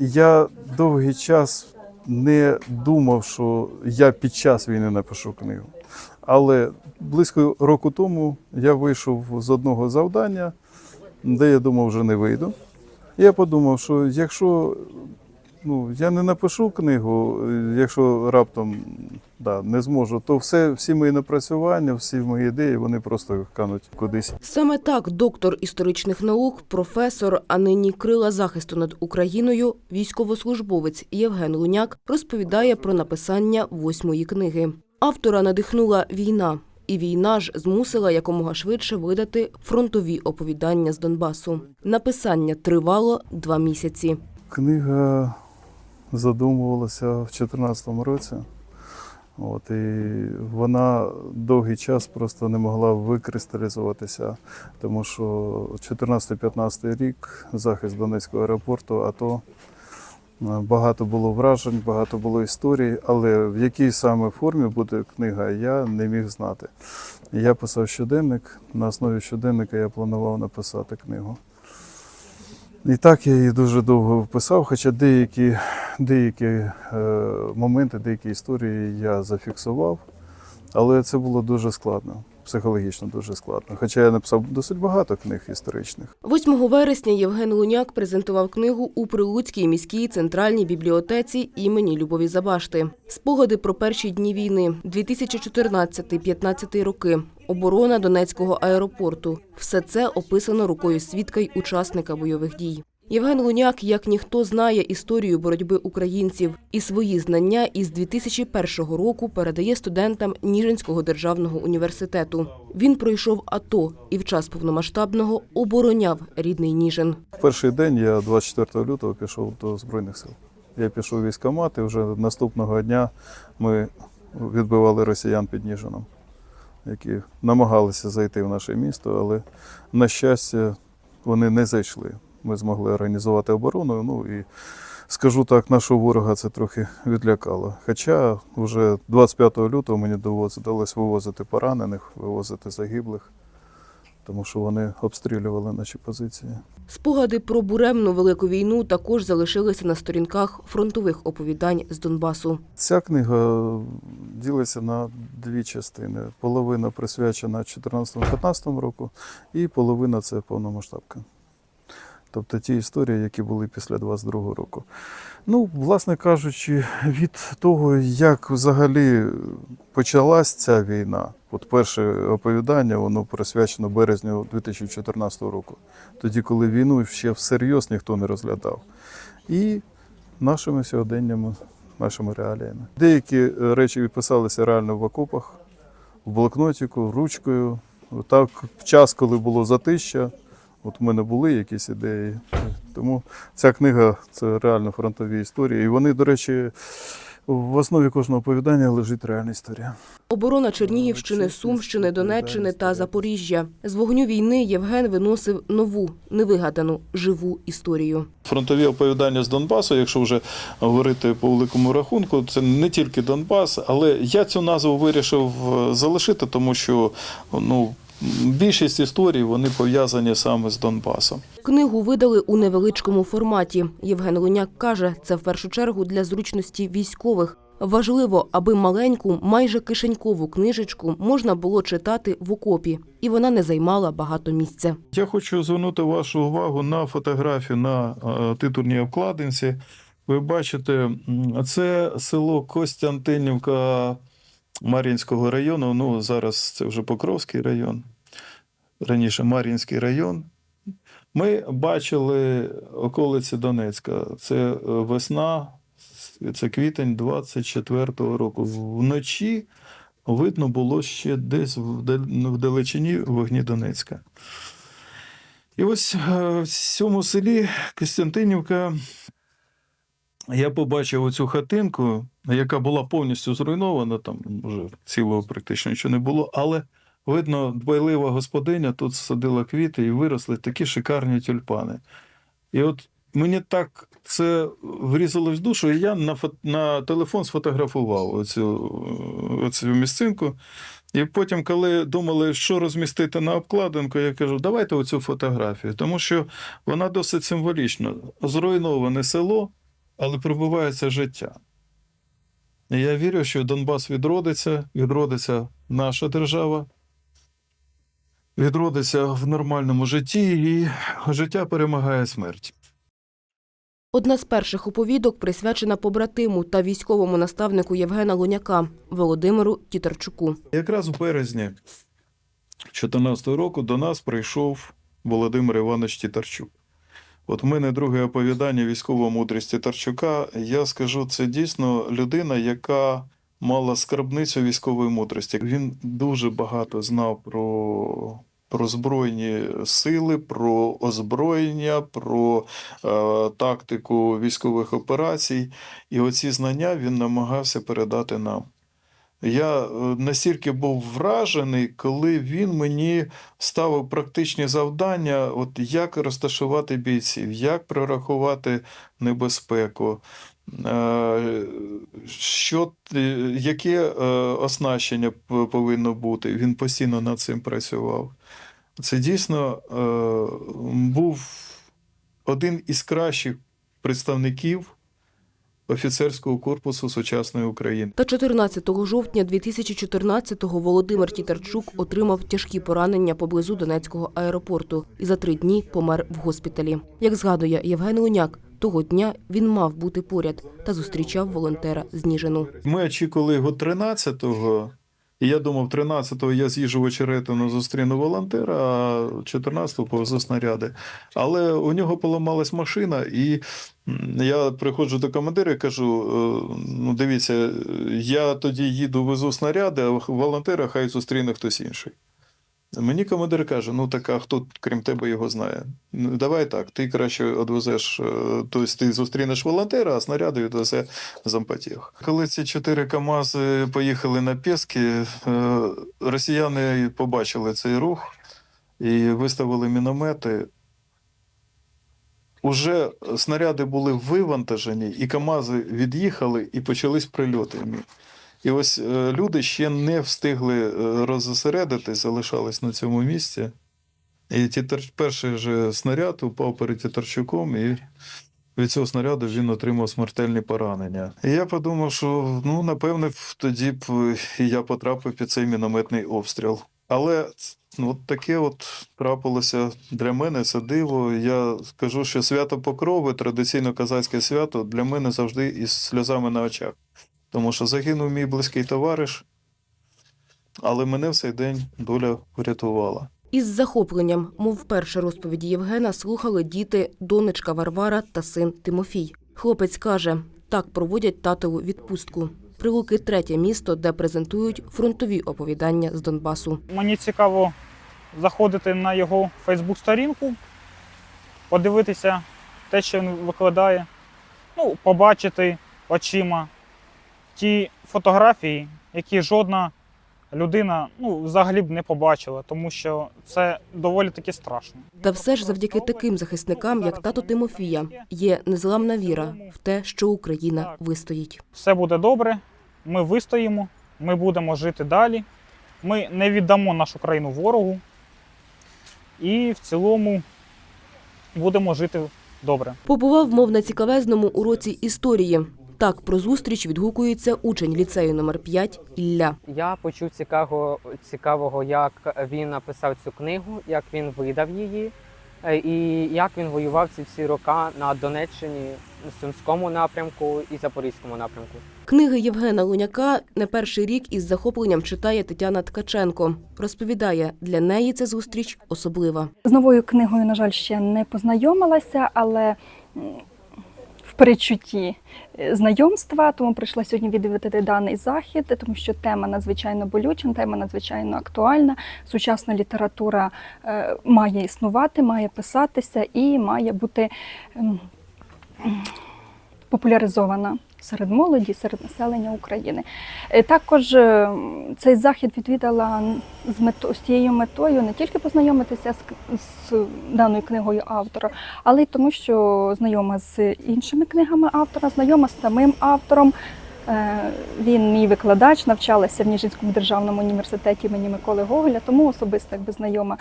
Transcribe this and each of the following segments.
Я довгий час не думав, що я під час війни напишу книгу. Але близько року тому я вийшов з одного завдання, де я думав, вже не вийду. Я подумав, що якщо ну, я не напишу книгу, е, якщо раптом да, не зможу, то все, всі мої напрацювання, всі мої ідеї, вони просто кануть кудись. Саме так доктор історичних наук, професор, а нині крила захисту над Україною, військовослужбовець Євген Луняк розповідає про написання восьмої книги. Автора надихнула війна, і війна ж змусила якомога швидше видати фронтові оповідання з Донбасу. Написання тривало два місяці. Книга задумувалася в 2014 році. От, і вона довгий час просто не могла викристалізуватися, тому що 14-15 рік захист Донецького аеропорту, АТО, е, багато було вражень, багато було історій, але в якій саме формі буде книга, я не міг знати. Я писав щоденник, на основі щоденника я планував написати книгу. І так я її дуже довго писав, хоча деякі, деякі е, моменти, деякі історії я зафіксував, але це було дуже складно, психологічно дуже складно. Хоча я написав досить багато книг історичних. 8 вересня Євген Луняк презентував книгу у Прилуцькій міській центральній бібліотеці імені Любові Забашти. Спогади про перші дні війни 2014-15 роки. Оборона Донецького аеропорту. Все це описано рукою свідка й учасника бойових дій. Євген Луняк, як ніхто, знає історію боротьби українців і свої знання із 2001 року передає студентам Ніжинського державного університету. Він пройшов АТО і в час повномасштабного обороняв рідний Ніжин. В перший день я 24 лютого пішов до Збройних сил. Я пішов у військкомат, і вже наступного дня ми відбивали росіян під Ніжином, які намагалися зайти в наше місто, але, на щастя, вони не зайшли. Ми змогли організувати оборону. Ну і скажу так, нашого ворога це трохи відлякало. Хоча вже 25 лютого мені доводилось вивозити поранених, вивозити загиблих, тому що вони обстрілювали наші позиції. Спогади про буремну велику війну також залишилися на сторінках фронтових оповідань з Донбасу. Ця книга ділиться на дві частини. Половина присвячена 2014-2015 року, і половина це повномасштабка. Тобто ті історії, які були після 22 року. Ну, власне кажучи, від того, як взагалі почалась ця війна, от перше оповідання, воно присвячено березню 2014 року, тоді, коли війну ще всерйоз ніхто не розглядав. І нашими сьогоденнями, нашими реаліями. Деякі речі писалися реально в окопах, в блокнотіку, ручкою. Так, в час, коли було затища, от у мене були якісь ідеї. Тому ця книга це реально фронтові історії. І вони, до речі, в основі кожного оповідання лежить реальна історія. Оборона Чернігівщини, Сумщини, Донеччини та Запоріжжя. З вогню війни Євген виносив нову, невигадану, живу історію. Фронтові оповідання з Донбасу, якщо вже говорити по великому рахунку, це не тільки Донбас, але я цю назву вирішив е, залишити, тому що ну, більшість історій вони пов'язані саме з Донбасом. Книгу видали у невеличкому форматі. Євген Луняк каже, це в першу чергу для зручності військових. Важливо, аби маленьку, майже кишенькову книжечку можна було читати в окопі, і вона не займала багато місця. Я хочу звернути вашу увагу на фотографію на е, титульній обкладинці. Ви бачите, це село Костянтинівка Мар'їнського району. Ну, зараз це вже Покровський район, раніше Мар'їнський район. Ми бачили околиці Донецька. Це е, весна, це квітень 24-го року. Вночі видно було ще десь в в далечині вогні Донецька. І ось е, в цьому селі Костянтинівка я побачив оцю хатинку, яка була повністю зруйнована, там вже цілого практично нічого не було, але видно, дбайлива господиня тут садила квіти і виросли такі шикарні тюльпани. І от мені так це врізалось в душу, і я на, фот... на телефон сфотографував оцю, оцю місцинку. І потім, коли думали, що розмістити на обкладинку, я кажу, давайте оцю фотографію, тому що вона досить символічна. Зруйноване село, але пробивається життя. І я вірю, що Донбас відродиться, відродиться наша держава, відродиться в нормальному житті, і життя перемагає смерть. Одна з перших оповідок присвячена побратиму та військовому наставнику Євгена Луняка Володимиру Тітарчуку. Якраз в березні 2014 року до нас прийшов Володимир Іванович Тітарчук. От в мене друге оповідання військова мудрість Тітарчука. Я скажу, це дійсно людина, яка мала скарбницю військової мудрості. Він дуже багато знав про, про збройні сили, про озброєння, про е, тактику військових операцій. І оці знання він намагався передати нам. Я е, настільки був вражений, коли він мені ставив практичні завдання, от як розташувати бійців, як прорахувати небезпеку, е, що, яке е, оснащення повинно бути. Він постійно над цим працював. Це дійсно був один із кращих представників офіцерського корпусу сучасної України. Та 14 жовтня 2014-го Володимир Тітарчук отримав тяжкі поранення поблизу Донецького аеропорту і за три дні помер в госпіталі. Як згадує Євген Луняк, того дня він мав бути поряд та зустрічав волонтера з Ніжину. Ми очікували його 13-го, і я думав, 13-го я з'їжджу в Очеретину, зустріну волонтера, а 14-го повезу снаряди. Але у нього поламалась машина, і я приходжу до командира і кажу: е, ну, дивіться, я тоді їду, везу снаряди, а волонтера хай зустріне хтось інший. Мені командир каже: ну так а хто крім тебе його знає? Ну, давай так, ти краще одвезеш, е, тобто ти зустрінеш волонтера, а снаряди відвезе зампотіг. Коли ці чотири КАМАЗи поїхали на Пєски, е, росіяни побачили цей рух і виставили міномети. Уже снаряди були вивантажені, і КАМАЗи від'їхали, і почались прильоти. І ось е, люди ще не встигли е, розосередитись, залишались на цьому місці. І тітар... перший же снаряд упав перед Тітарчуком, і від цього снаряду він отримав смертельні поранення. І я подумав, що ну, напевне, тоді б е, я потрапив під цей мінометний обстріл. Але ну, от таке от трапилося для мене, це диво. Я скажу, що свято Покрови, традиційно козацьке свято, для мене завжди із сльозами на очах. Тому що загинув мій близький товариш, але мене в цей день доля врятувала. Із захопленням, мов вперше розповіді Євгена, слухали діти, донечка Варвара та син Тимофій. Хлопець каже, так проводять татову відпустку. Прилуки третє місто, де презентують фронтові оповідання з Донбасу. Мені цікаво заходити на його Фейсбук-сторінку, подивитися те, що він викладає, ну, побачити очима ті фотографії, які жодна людина ну, взагалі б не побачила, тому що це доволі таки страшно. Та все ж завдяки таким захисникам, як тато Тимофія, є незламна віра в те, що Україна вистоїть. Все буде добре, ми вистоїмо, ми будемо жити далі, ми не віддамо нашу країну ворогу і в цілому будемо жити добре. Побував, мов на цікавезному уроці історії. Так про зустріч відгукується учень ліцею номер 5 Ілля. Я почув цікавого, цікавого, як він написав цю книгу, як він видав її, е, і як він воював ці всі роки на Донеччині, Сумському напрямку і Запорізькому напрямку. Книги Євгена Луняка не перший рік із захопленням читає Тетяна Ткаченко. Розповідає, для неї ця зустріч особлива. З новою книгою, на жаль, ще не познайомилася, але м, передчутті е, знайомства, тому прийшла сьогодні відвідати даний захід, тому що тема надзвичайно болюча, тема надзвичайно актуальна. Сучасна література е, має існувати, має писатися і має бути ем, популяризована. Серед молоді, серед населення України. Е, Також е, цей захід відвідала з мето, з тією метою не тільки познайомитися з, з даною книгою автора, але й тому, що знайома з іншими книгами автора, знайома з самим автором. Е, Він мій викладач, навчалася в Ніжинському державному університеті імені Миколи Гоголя, тому особисто якби знайома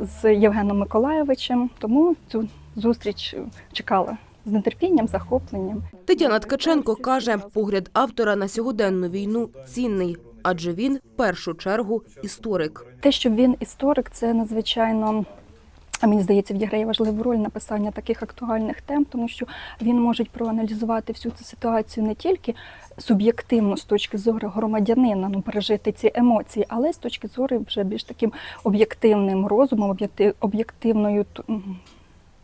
з Євгеном Миколаєвичем. Тому цю зустріч чекала з нетерпінням, захопленням. Тетяна Ткаченко каже, погляд автора на сьогоденну війну цінний, адже він в першу чергу історик. Те, що він історик, це надзвичайно. А мені здається, відіграє важливу роль написання таких актуальних тем, тому що він може проаналізувати всю цю ситуацію не тільки суб'єктивно з точки зору громадянина, ну пережити ці емоції, але з точки зору вже більш таким об'єктивним розумом, об'єкти- об'єктивною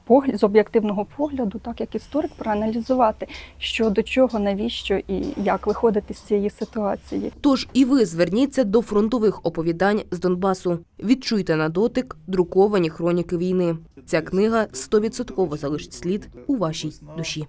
погляд, з об'єктивного погляду, так як історик, проаналізувати, що до чого, навіщо і як виходити з цієї ситуації. Тож і ви зверніться до фронтових оповідань з Донбасу. Відчуйте на дотик друковані хроніки війни. Ця книга стовідсотково залишить слід у вашій душі.